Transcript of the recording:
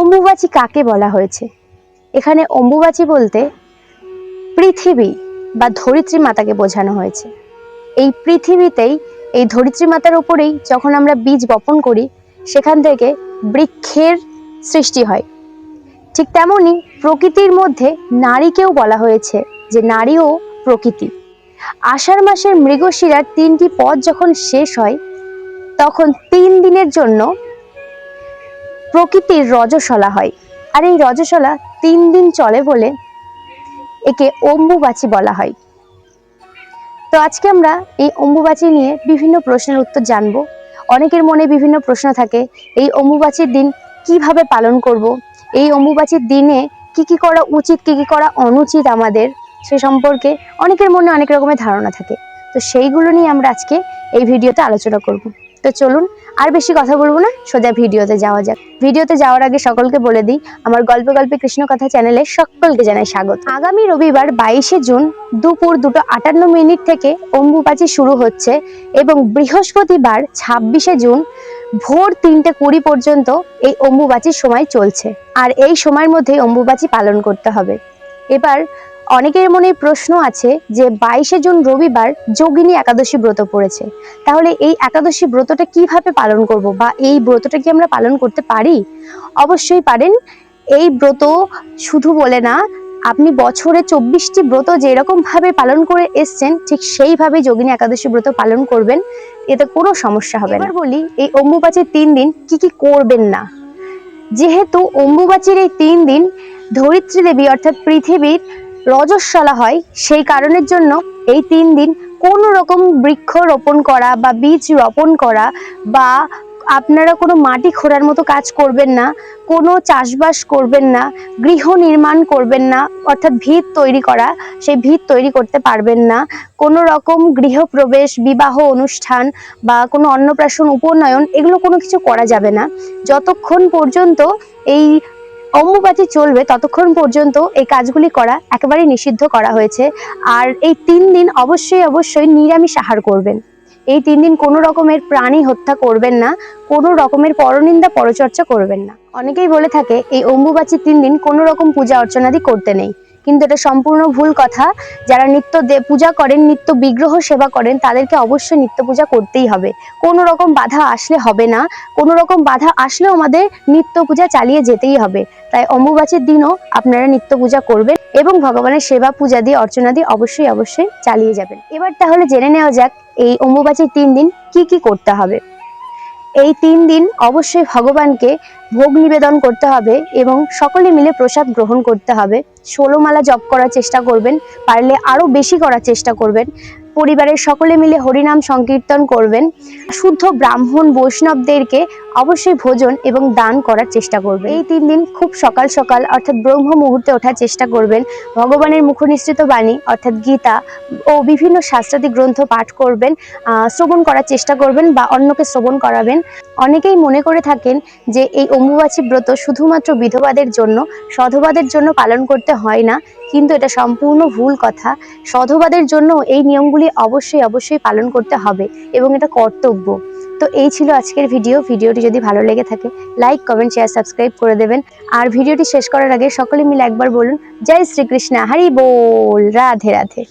অম্বুবাচী কাকে বলা হয়েছে? এখানে অম্বুবাচী বলতে পৃথিবী বা ধরিত্রী মাতাকে বোঝানো হয়েছে। এই পৃথিবীতেই, এই ধরিত্রী মাতার উপরেই যখন আমরা বীজ বপন করি, সেখান থেকে বৃক্ষের সৃষ্টি হয়। ঠিক তেমনই প্রকৃতির মধ্যে নারীকেও বলা হয়েছে যে নারীও প্রকৃতি। আষাঢ় মাসের মৃগশিরার তিনটি পদ যখন শেষ হয়, তখন তিন দিনের জন্য প্রকৃতির রজশলা হয়। আর এই রজশলা তিন দিন চলে বলে একে অম্বুবাচী বলা হয়। তো আজকে আমরা এই অম্বুবাচী নিয়ে বিভিন্ন প্রশ্নের উত্তর জানব। অনেকের মনে বিভিন্ন প্রশ্ন থাকে, এই অম্বুবাচীর দিন কীভাবে পালন করব? এই অম্বুবাচীর দিনে কি কি করা উচিত, কি কি করা অনুচিত আমাদের? সে সম্পর্কে অনেকের মনে অনেক রকমের ধারণা থাকে। তো সেইগুলো নিয়ে আমরা আজকে এই ভিডিওতে আলোচনা করব। তো চলুন আর বেশি কথা বলব না, সোজা ভিডিওতে যাওয়া যাক। ভিডিওতে যাওয়ার আগে সকলকে বলে দিই, আমার গল্পে গল্পে কৃষ্ণ কথা চ্যানেলে সকলকে জানাই স্বাগত। আগামী রবিবার বাইশে জুন দুপুর দুটো আটান্ন মিনিট থেকে অম্বুবাচী শুরু হচ্ছে এবং বৃহস্পতিবার ছাব্বিশে জুন ভোর তিনটে কুড়ি পর্যন্ত এই অম্বুবাচীর সময় চলছে। আর এই সময়ের মধ্যেই অম্বুবাচী পালন করতে হবে। এবার অনেকের মনে প্রশ্ন আছে যে বাইশে জুন রবিবার যোগিনী একাদশী ব্রত পড়েছে। তাহলে এই একাদশী ব্রতটা কীভাবে পালন করব বা এই ব্রতটা কি আমরা পালন করতে পারি? অবশ্যই পারেন। এই ব্রত শুধু বলে না, আপনি বছরে চব্বিশটি ব্রত যেরকম ভাবে পালন করে এসছেন, ঠিক সেইভাবে যোগিনী একাদশী ব্রত পালন করবেন। এতে কোনো সমস্যা হবে না। বলি, এই অম্বুবাচীর তিন দিন কি কি করবেন না? যেহেতু অম্বুবাচীর এই তিন দিন ধরিত্রী দেবী অর্থাৎ পৃথিবীর রজস্বলা হয়, সেই কারণের জন্য এই তিন দিন কোনো রকম বৃক্ষ রোপণ করা বা বীজ রোপণ করা বা আপনারা কোনো মাটি খোঁড়ার মতো কাজ করবেন না, কোনো চাষবাস করবেন না, গৃহ নির্মাণ করবেন না, অর্থাৎ ভিত তৈরি করা, সেই ভিত তৈরি করতে পারবেন না। কোনো রকম গৃহপ্রবেশ বিবাহ অনুষ্ঠান বা কোনো অন্নপ্রাশন, উপনয়ন, এগুলো কোনো কিছু করা যাবে না। যতক্ষণ পর্যন্ত এই অম্বুবাচী চলবে ততক্ষণ পর্যন্ত এই কাজগুলি করা একেবারেই নিষিদ্ধ করা হয়েছে। আর এই তিন দিন অবশ্যই অবশ্যই নিরামিষ আহার করবেন। এই তিন দিন কোনো রকমের প্রাণী হত্যা করবেন না, কোনো রকমের পরনিন্দা, পরচর্চা করবেন না। অনেকেই বলে থাকে, এই অম্বুবাচীর তিন দিন কোনো রকম পূজা অর্চনাদি করতে নেই। কিন্তু এটা সম্পূর্ণ ভুল কথা। যারা নিত্য পূজা করেন, নিত্য বিগ্রহ সেবা করেন, তাদেরকে অবশ্যই নিত্য পূজা করতেই হবে। কোনো রকম বাধা আসলে হবে না। কোনো রকম বাধা আসলেও আমাদের নিত্য পূজা চালিয়ে যেতেই হবে। তাই অম্বুবাচীর দিনও আপনারা নিত্য পূজা করবেন এবং ভগবানের সেবা, পূজা দিয়ে, অর্চনা দিয়ে অবশ্যই অবশ্যই চালিয়ে যাবেন। এবার তাহলে জেনে নেওয়া যাক, এই অম্বুবাচীর তিন দিন কি কি করতে হবে। এই তিন দিন অবশ্যই ভগবানকে ভোগ নিবেদন করতে হবে এবং সকলে মিলে প্রসাদ গ্রহণ করতে হবে। ষোলোমালা জপ করার চেষ্টা করবেন, পারলে আরও বেশি করার চেষ্টা করবেন। পরিবারের সকলে মিলে হরিনাম সংকীর্তন করবেন। শুদ্ধ ব্রাহ্মণ বৈষ্ণবদেরকে অবশ্যই ভোজন এবং দান করার চেষ্টা করবেন। এই তিন দিন খুব সকাল সকাল অর্থাৎ ব্রহ্ম মুহূর্তে ওঠার চেষ্টা করবেন। ভগবানের মুখনিসৃত বাণী অর্থাৎ গীতা ও বিভিন্ন শাস্ত্রাদি গ্রন্থ পাঠ করবেন শ্রবণ করার চেষ্টা করবেন বা অন্যকে শ্রবণ করাবেন। অনেকেই মনে করে থাকেন যে এই অম্বুবাচী ব্রত শুধুমাত্র বিধবাদের জন্য, সধবাদের জন্য পালন করতে হয় না। কিন্তু এটা সম্পূর্ণ ভুল কথা। সধবাদের জন্য এই নিয়মগুলি অবশ্যই অবশ্যই পালন করতে হবে এবং এটা কর্তব্য। তো এই ছিল আজকের ভিডিও। ভিডিওটি যদি ভালো লেগে থাকে লাইক কমেন্ট শেয়ার সাবস্ক্রাইব করে দেবেন। আর ভিডিওটি শেষ করার আগে সকলে মিলে একবার বলুন, জয় শ্রীকৃষ্ণ, হরি বোল, রাধে রাধে।